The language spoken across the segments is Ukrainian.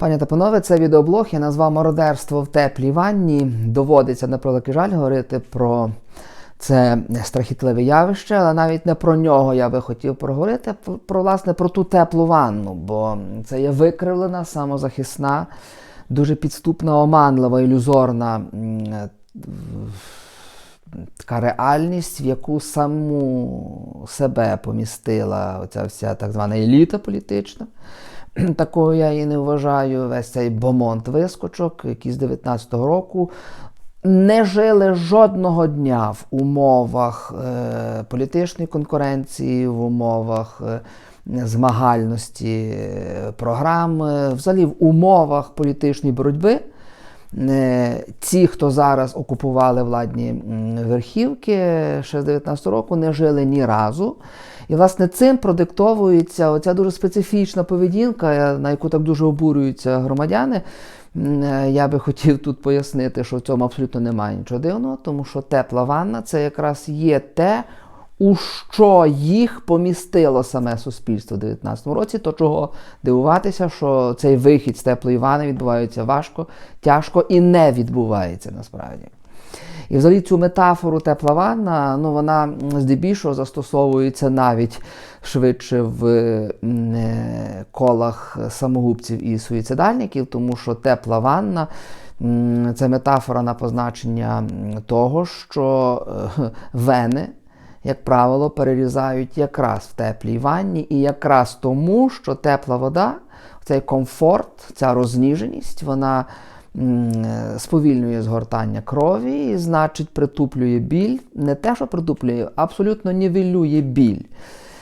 Пані та панове, це відеоблог я назвав Мародерство в теплій ванні. Доводиться на превеликий жаль говорити про це страхітливе явище, але навіть не про нього я би хотів проговорити, про власне про ту теплу ванну, бо це є викривлена, самозахисна, дуже підступна, оманлива, ілюзорна така реальність, в яку саму себе помістила оця вся так звана еліта політична. Такою я її не вважаю. Весь цей бомонт вискочок, які з 19-го року не жили жодного дня в умовах е, політичної конкуренції, в умовах е, змагальності е, програм, е, взагалі в умовах політичної боротьби. Е, Ті, хто зараз окупували владні верхівки ще з 19 року, не жили ні разу. І, власне, цим продиктовується оця дуже специфічна поведінка, на яку так дуже обурюються громадяни. Е, Я би хотів тут пояснити, що в цьому абсолютно немає нічого дивного, тому що тепла ванна це якраз є те, у що їх помістило саме суспільство в 19-му році, то чого дивуватися, що цей вихід з теплої вани відбувається важко, тяжко і не відбувається насправді. І взагалі цю метафору тепла ванна, ну вона здебільшого застосовується навіть швидше в е, колах самогубців і суїцидальників, тому що тепла ванна це метафора на позначення того, що е, вени як правило, перерізають якраз в теплій ванні, і якраз тому, що тепла вода, цей комфорт, ця розніженість, вона сповільнює згортання крові і, значить, притуплює біль. Не те, що притуплює, абсолютно нівелює біль.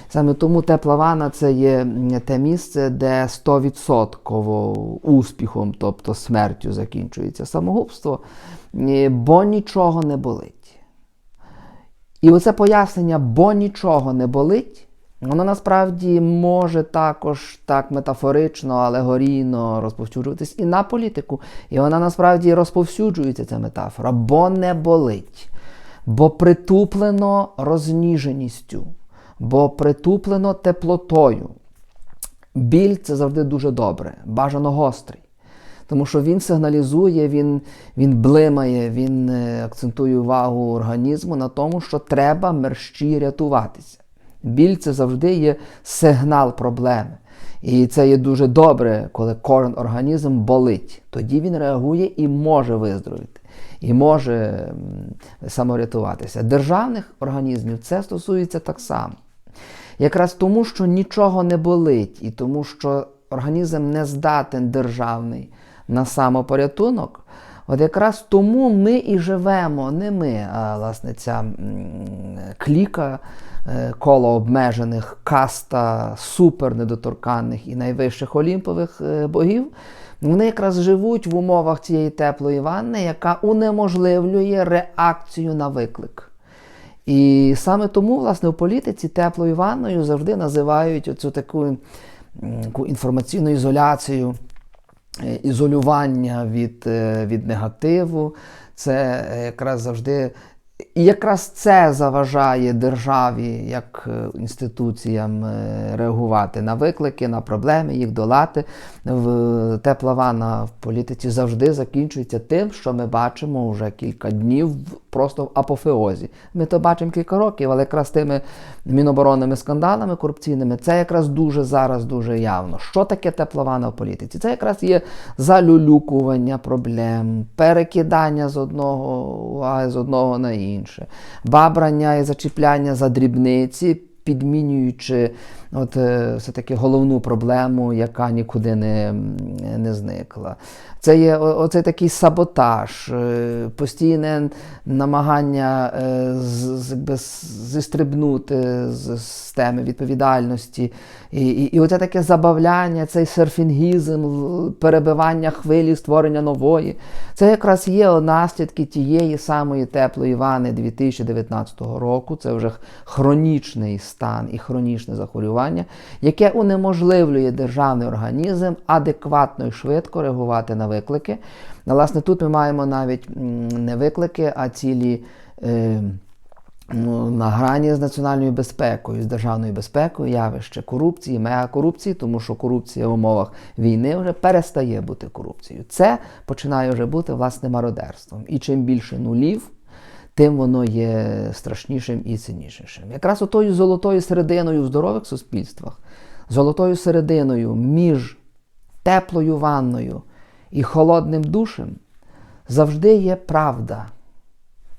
Саме тому тепла ванна це є те місце, де 100% успіхом, тобто смертю, закінчується самогубство, е, бо нічого не болить. І оце пояснення, бо нічого не болить, воно насправді може також так метафорично, алегорійно розповсюджуватись і на політику. І вона насправді розповсюджується, ця метафора, бо не болить, бо притуплено розніженістю, бо притуплено теплотою. Біль це завжди дуже добре, бажано гострий. Тому що він сигналізує, він, він блимає, він е, акцентує увагу організму на тому, що треба мерщій рятуватися. Біль це завжди є сигнал проблеми. І це є дуже добре, коли кожен організм болить. Тоді він реагує і може виздоровити, і може м, саморятуватися. Державних організмів це стосується так само. Якраз тому, що нічого не болить, і тому, що організм не здатен державний на самопорятунок, от якраз тому ми і живемо, не ми, а власне ця кліка, е, коло обмежених, каста супернедоторканних і найвищих олімпових е, богів. Вони якраз живуть в умовах цієї теплої ванни, яка унеможливлює реакцію на виклик. І саме тому, власне, у політиці теплою ванною завжди називають оцю таку, інформаційну ізоляцію, ізолювання від, е, від негативу. Це е, якраз завжди. І якраз це заважає державі як е, інституціям е, реагувати на виклики, на проблеми, їх долати. Тепла ванна в політиці завжди закінчується тим, що ми бачимо вже кілька днів просто в апофеозі. Ми то бачимо кілька років, але якраз тими міноборонними скандалами корупційними це якраз дуже зараз дуже явно. Що таке тепла ванна в політиці? Це якраз є залюлюкування проблем, перекидання з одного уваги з одного на інше, бабрання і зачіпляння за дрібниці. Підмінюючи от, е, все-таки головну проблему, яка нікуди не, не зникла. Це є оцей такий саботаж, е, постійне намагання е, якби, зістрибнути з системи відповідальності. І, і, і оце таке забавляння, цей серфінгізм, перебивання хвилі, створення нової. Це якраз є наслідки тієї самої теплої вани 2019 року. Це вже хронічний стан і хронічне захворювання, яке унеможливлює державний організм адекватно і швидко реагувати на виклики. Власне, тут ми маємо навіть не виклики, а цілі. Е, ну, на грані з національною безпекою, з державною безпекою явище корупції, мегакорупції, тому що корупція в умовах війни вже перестає бути корупцією. Це починає вже бути власне мародерством. І чим більше нулів, тим воно є страшнішим і циннішим. Якраз отою золотою серединою в здорових суспільствах, золотою серединою між теплою ванною і холодним душем завжди є правда.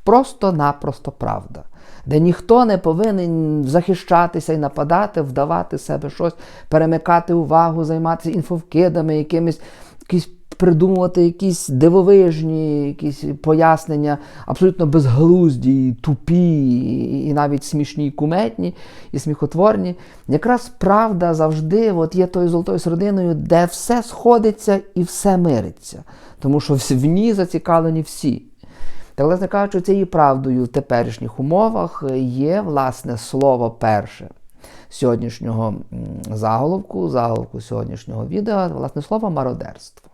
Просто-напросто правда. Де ніхто не повинен захищатися і нападати, вдавати себе щось, перемикати увагу, займатися інфовкидами, якимись, якісь придумувати якісь дивовижні, якісь пояснення, абсолютно безглузді, тупі, і навіть смішні, і куметні, і сміхотворні. Якраз правда завжди от є тою золотою серединою, де все сходиться і все мириться. Тому що в ній зацікавлені всі. Так, власне кажучи, цією правдою в теперішніх умовах є власне слово перше сьогоднішнього заголовку, заголовку сьогоднішнього відео, власне слово мародерство.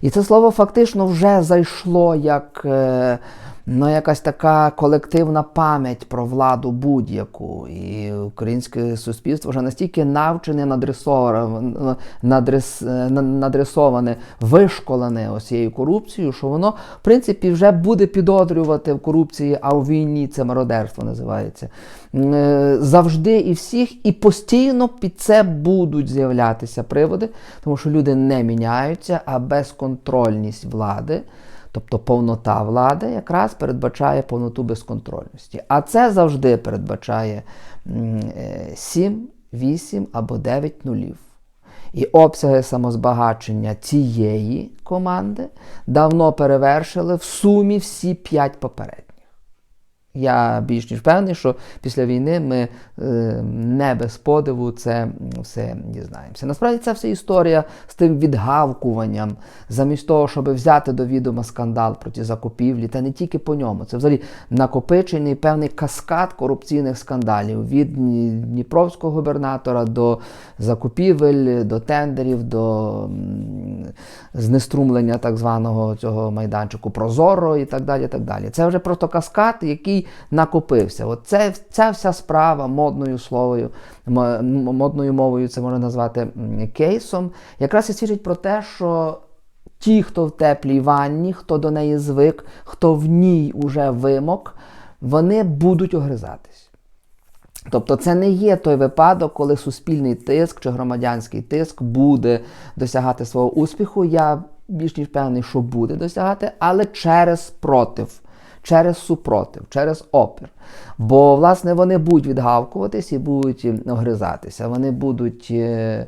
І це слово фактично вже зайшло як е, ну, якась така колективна пам'ять про владу будь-яку. І українське суспільство вже настільки навчене, надресоване, надрес, надресоване, вишколене ось цією корупцією, що воно, в принципі, вже буде підозрювати в корупції, а у війні це мародерство називається. Е, завжди і всіх, і постійно під це будуть з'являтися приводи, тому що люди не міняються, а безконтрольність влади. Тобто повнота влади якраз передбачає повноту безконтрольності. А це завжди передбачає 7, 8 е, або 9 нулів. І обсяги самозбагачення цієї команди давно перевершили в сумі всі 5 попередніх. Я більш ніж певний, що після війни ми е, не без подиву це все дізнаємося. Насправді це вся історія з тим відгавкуванням, замість того, щоб взяти до відома скандал проти закупівлі, та не тільки по ньому. Це взагалі накопичений певний каскад корупційних скандалів від Дніпровського губернатора до закупівель, до тендерів, до знеструмлення так званого цього майданчику Прозоро і так далі. І так далі. Це вже просто каскад, який накопився. От це, Ця вся справа модною словою, модною мовою це можна назвати кейсом, якраз і свідчить про те, що ті, хто в теплій ванні, хто до неї звик, хто в ній уже вимок, вони будуть огризатись. Тобто це не є той випадок, коли суспільний тиск чи громадянський тиск буде досягати свого успіху. Я більш ніж певний, що буде досягати, але через против через супротив, через опір. Бо, власне, вони будуть відгавкуватись і будуть огризатися. Вони будуть. Е,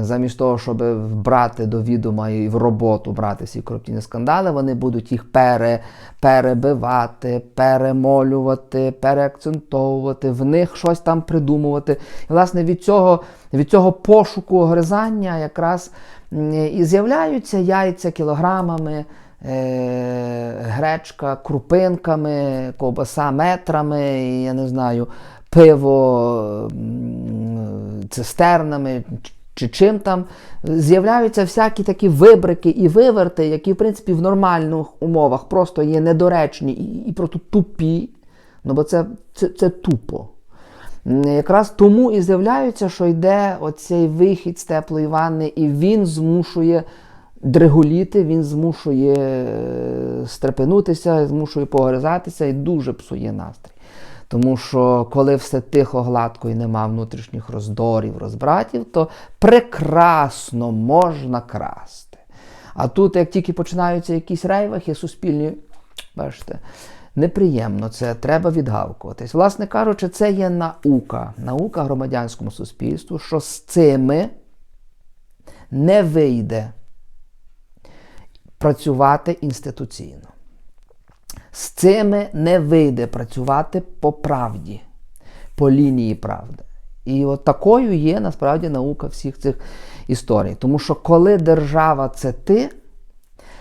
замість того, щоб брати до відома і в роботу брати всі корупційні скандали, вони будуть їх пере, перебивати, перемолювати, переакцентовувати, в них щось там придумувати. І, власне, від цього від цього пошуку огризання якраз і з'являються яйця кілограмами. Е, гречка крупинками, ковбаса метрами, я не знаю, пиво цистернами чи чим там. З'являються всякі такі вибрики і виверти, які, в принципі, в нормальних умовах просто є недоречні і, і просто тупі. Ну, бо це, це, це тупо. Якраз тому і з'являється, що йде оцей вихід з теплої ванни, і він змушує дреголіти, він змушує е, стрепенутися, змушує погризатися і дуже псує настрій. Тому що коли все тихо, гладко і нема внутрішніх роздорів, розбратів, то прекрасно можна красти. А тут, як тільки починаються якісь рейвахи суспільні, бачите, неприємно це треба відгавкуватись. Власне кажучи, це є наука, наука громадянському суспільству, що з цими не вийде працювати інституційно. З цими не вийде працювати по правді, по лінії правди. І от такою є насправді наука всіх цих історій. Тому що коли держава це ти,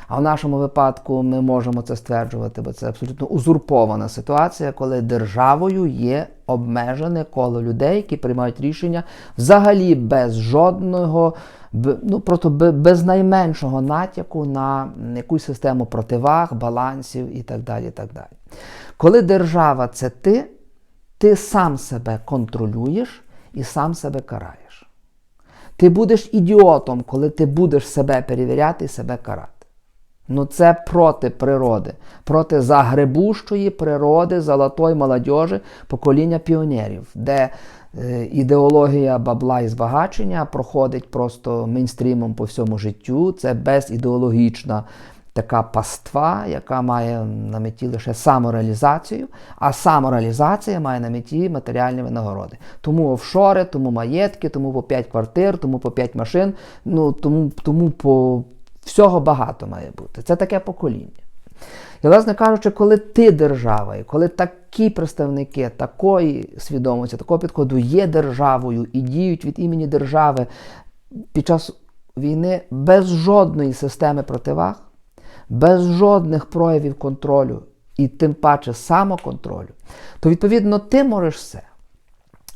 а в нашому випадку ми можемо це стверджувати, бо це абсолютно узурпована ситуація, коли державою є обмежене коло людей, які приймають рішення взагалі без жодного ну, просто без найменшого натяку на якусь систему противаг, балансів і так далі. І так далі. Коли держава це ти, ти сам себе контролюєш і сам себе караєш. Ти будеш ідіотом, коли ти будеш себе перевіряти і себе карати. Ну це проти природи, проти загребущої природи золотої молодіжі, покоління піонерів, де е, ідеологія бабла і збагачення проходить просто мейнстрімом по всьому життю. Це безідеологічна така паства, яка має на меті лише самореалізацію, а самореалізація має на меті матеріальні винагороди. Тому офшори, тому маєтки, тому по 5 квартир, тому по 5 машин, ну тому, тому по всього багато має бути. Це таке покоління. І, власне кажучи, коли ти держава, і коли такі представники такої свідомості, такого підходу є державою і діють від імені держави під час війни без жодної системи противаг, без жодних проявів контролю і тим паче самоконтролю, то відповідно ти можеш все.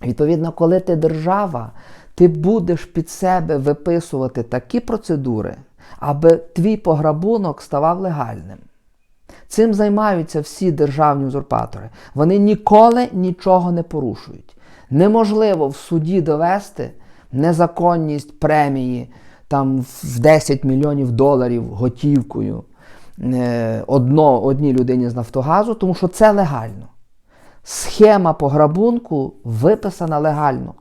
Відповідно, коли ти держава, ти будеш під себе виписувати такі процедури, аби твій пограбунок ставав легальним. Цим займаються всі державні узурпатори. Вони ніколи нічого не порушують. Неможливо в суді довести незаконність премії там в 10 мільйонів доларів готівкою е, одно, одній людині з Нафтогазу, тому що це легально. Схема пограбунку виписана легально.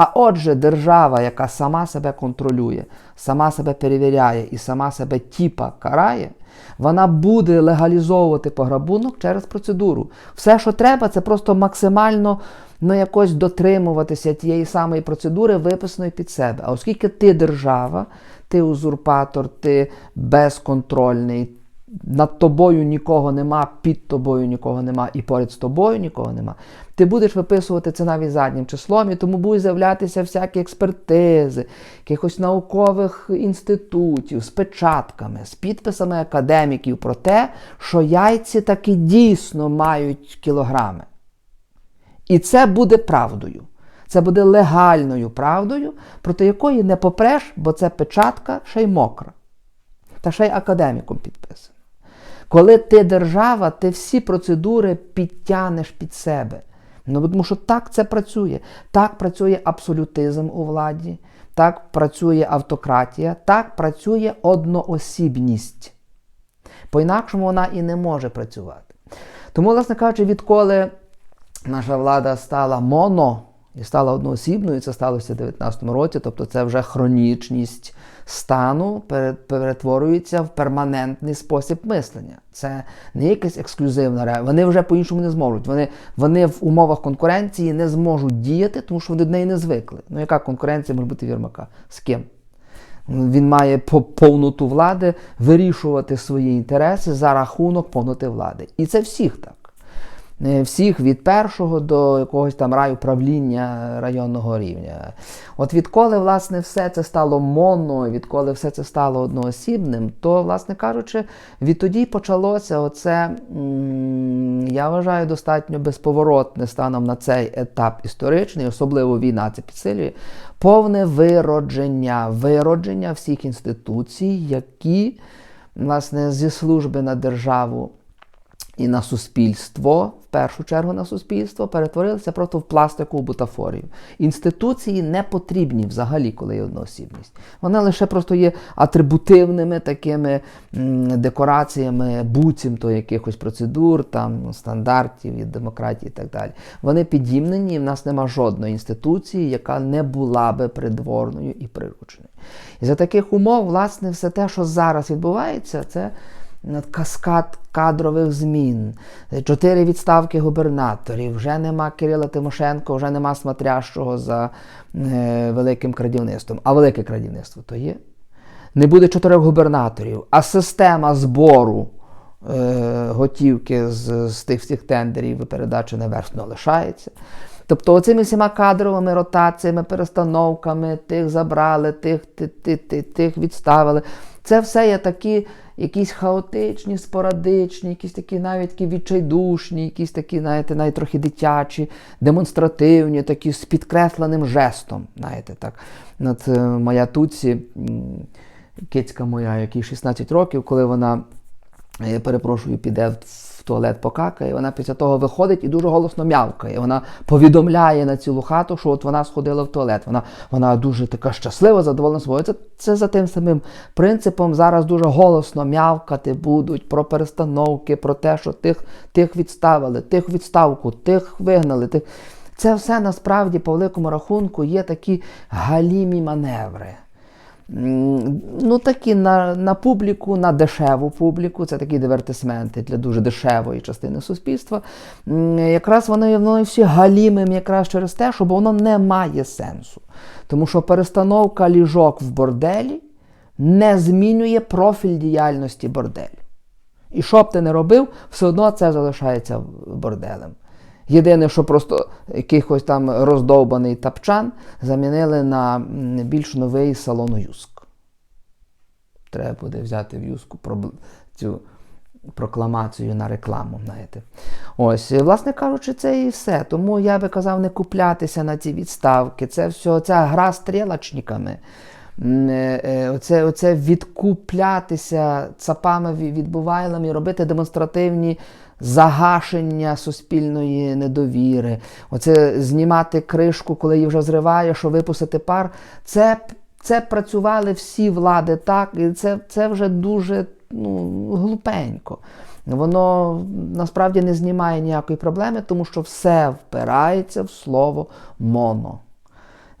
А отже, держава, яка сама себе контролює, сама себе перевіряє і сама себе тіпа карає, вона буде легалізовувати пограбунок через процедуру. Все, що треба, це просто максимально ну, якось дотримуватися тієї самої процедури, виписаної під себе. А оскільки ти держава, ти узурпатор, ти безконтрольний, над тобою нікого нема, під тобою нікого нема, і поряд з тобою нікого нема. Ти будеш виписувати це навіть заднім числом, і тому будуть з'являтися всякі експертизи, якихось наукових інститутів з печатками, з підписами академіків про те, що яйці таки дійсно мають кілограми. І це буде правдою. Це буде легальною правдою, проти якої не попреш, бо це печатка ще й мокра. Та ще й академіком підписана. Коли ти держава, ти всі процедури підтягнеш під себе. Ну, Тому що так це працює. Так працює абсолютизм у владі, так працює автократія, так працює одноосібність. По-інакшому вона і не може працювати. Тому, власне кажучи, відколи наша влада стала моно і стала одноосібною, це сталося в 2019 році, тобто це вже хронічність стану перетворюється в перманентний спосіб мислення. Це не якась ексклюзивна реакція. Вони вже по-іншому не зможуть. Вони вони в умовах конкуренції не зможуть діяти, тому що вони до неї не звикли. Ну, яка конкуренція може бути Вірмака? З ким? Він має по повноту влади вирішувати свої інтереси за рахунок повноти влади. І це всіх так. Е, всіх від першого до якогось там раю правління районного рівня. От відколи, власне, все це стало моно, відколи все це стало одноосібним, то, власне кажучи, відтоді почалося оце, я вважаю, достатньо безповоротне станом на цей етап історичний, особливо війна це підсилює, повне виродження, виродження всіх інституцій, які, власне, зі служби на державу і на суспільство, в першу чергу на суспільство, перетворилися просто в пластикову бутафорію. Інституції не потрібні взагалі, коли є одноосібність. Вони лише просто є атрибутивними такими декораціями, буцімто якихось процедур, там, стандартів і демократії і так далі. Вони підімнені, і в нас нема жодної інституції, яка не була би придворною і прирученою. І за таких умов, власне, все те, що зараз відбувається, це каскад кадрових змін, чотири відставки губернаторів, вже нема Кирила Тимошенко, вже нема смотрящого за е, великим крадівництвом. А велике крадівництво то є. Не буде чотирьох губернаторів, а система збору е, готівки з, з тих всіх тендерів і передачі наверх лишається. Тобто оцими всіма кадровими ротаціями, перестановками, тих забрали, тих, тих, тих, тих відставили. Це все є такі якісь хаотичні, спорадичні, якісь такі навіть такі відчайдушні, якісь такі, знаєте, навіть трохи дитячі, демонстративні, такі з підкресленим жестом. знаєте, так. От е, моя Туці, кицька моя, якій 16 років, коли вона, я перепрошую, піде в туалет покакає. Вона після того виходить і дуже голосно м'явкає. Вона повідомляє на цілу хату, що от вона сходила в туалет. Вона вона дуже така щаслива, задоволена собою. Це, це за тим самим принципом. Зараз дуже голосно м'явкати будуть про перестановки, про те, що тих, тих відставили, тих відставку, тих вигнали. Тих... Це все насправді по великому рахунку є такі галімі маневри. Ну, такі на, на публіку, на дешеву публіку, це такі дивертисменти для дуже дешевої частини суспільства. Якраз вони, вони всі галімим якраз через те, що воно не має сенсу. Тому що перестановка ліжок в борделі не змінює профіль діяльності борделю. І що б ти не робив, все одно це залишається борделем. Єдине, що просто якийсь там роздовбаний тапчан замінили на більш новий салон Юск. Треба буде взяти в Юску цю прокламацію на рекламу. Знаєте. Ось, власне кажучи, це і все. Тому я би казав не куплятися на ці відставки. Це все, ця гра стрілочниками. Е, е, Оце, оце відкуплятися цапами ві- від бувайлами, робити демонстративні загашення суспільної недовіри. Оце знімати кришку, коли її вже зриває, що випустити пар. Це, це працювали всі влади так, і це, це вже дуже ну, глупенько. Воно насправді не знімає ніякої проблеми, тому що все впирається в слово моно.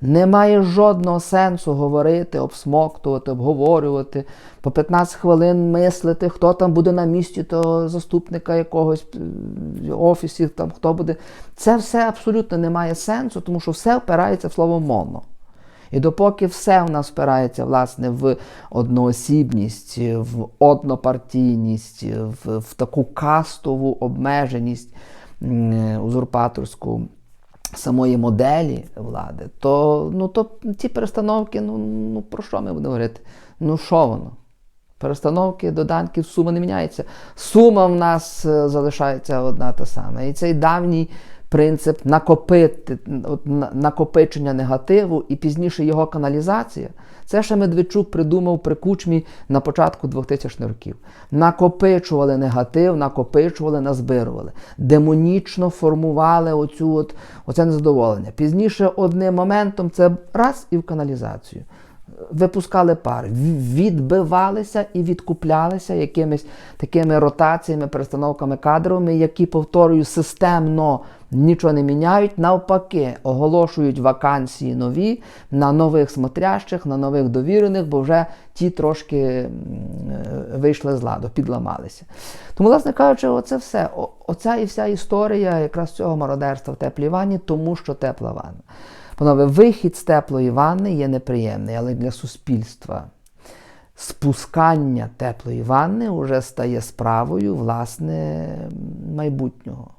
Немає жодного сенсу говорити, обсмоктувати, обговорювати, по 15 хвилин мислити, хто там буде на місці того заступника якогось е, офісі, там хто буде. Це все абсолютно не має сенсу, тому що все впирається в слово моно. І допоки все в нас впирається власне в одноосібність, в однопартійність, в, в таку кастову обмеженість узурпаторську самої моделі влади, то, ну, то ці перестановки, ну, ну про що ми будемо говорити? Ну що воно? Перестановки доданків сума не міняється. Сума в нас е, залишається одна та сама. І цей давній принцип накопити, накопичення негативу і пізніше його каналізація. Це ще Медведчук придумав при кучмі на початку 2000 х років. Накопичували негатив, накопичували, назбирували. Демонічно формували оцю от, оце незадоволення. Пізніше одним моментом це раз і в каналізацію випускали пар, відбивалися і відкуплялися якимись такими ротаціями, перестановками кадровими, які, повторюю, системно нічого не міняють, навпаки, оголошують вакансії нові на нових смотрящих, на нових довірених, бо вже ті трошки е, вийшли з ладу, підламалися. Тому, власне кажучи, оце все. Оця і вся історія якраз цього мародерства в теплій ванні, тому що тепла ванна. Панове, вихід з теплої ванни є неприємний, але для суспільства спускання теплої ванни вже стає справою власне майбутнього,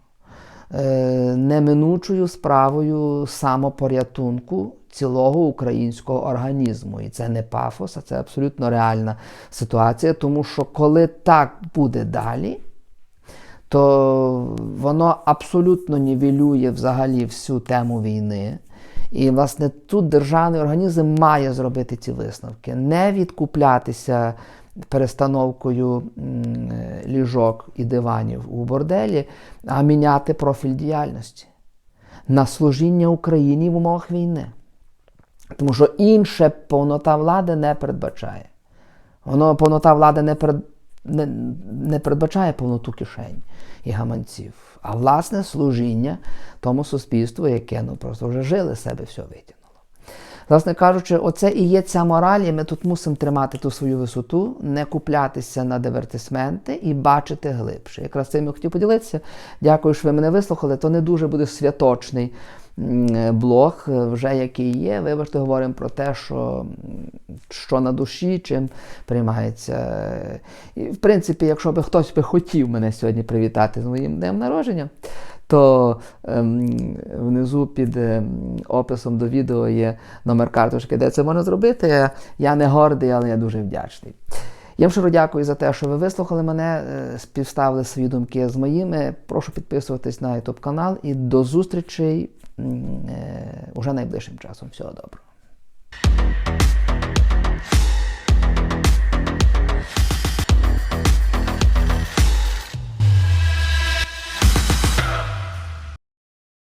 неминучою справою самопорятунку цілого українського організму. І це не пафос, а це абсолютно реальна ситуація, тому що коли так буде далі, то воно абсолютно нівелює взагалі всю тему війни. І, власне, тут державний організм має зробити ці висновки, не відкуплятися перестановкою е, ліжок і диванів у борделі, а міняти профіль діяльності на служіння Україні в умовах війни. Тому що інше повнота влади не передбачає. Воно повнота влади не, перед, не, не передбачає повноту кишень і гаманців, а власне служіння тому суспільству, яке ну просто вже жили себе все витягнуло. Власне кажучи, оце і є ця мораль, і ми тут мусимо тримати ту свою висоту, не куплятися на дивертисменти і бачити глибше. Якраз цим я хотів поділитися. Дякую, що ви мене вислухали. То не дуже буде святочний блог, е, вже який є. Вибачте, говоримо про те, що, що на душі, чим приймається. І, в принципі, якщо би хтось би хотів мене сьогодні привітати з моїм днем народження, то ем, внизу під ем, описом до відео є номер карточки, де це можна зробити. Я не гордий, але я дуже вдячний. Я вам щиро дякую за те, що ви вислухали мене, е, співставили свої думки з моїми. Прошу підписуватись на YouTube канал і до зустрічей е, уже найближчим часом. Всього доброго.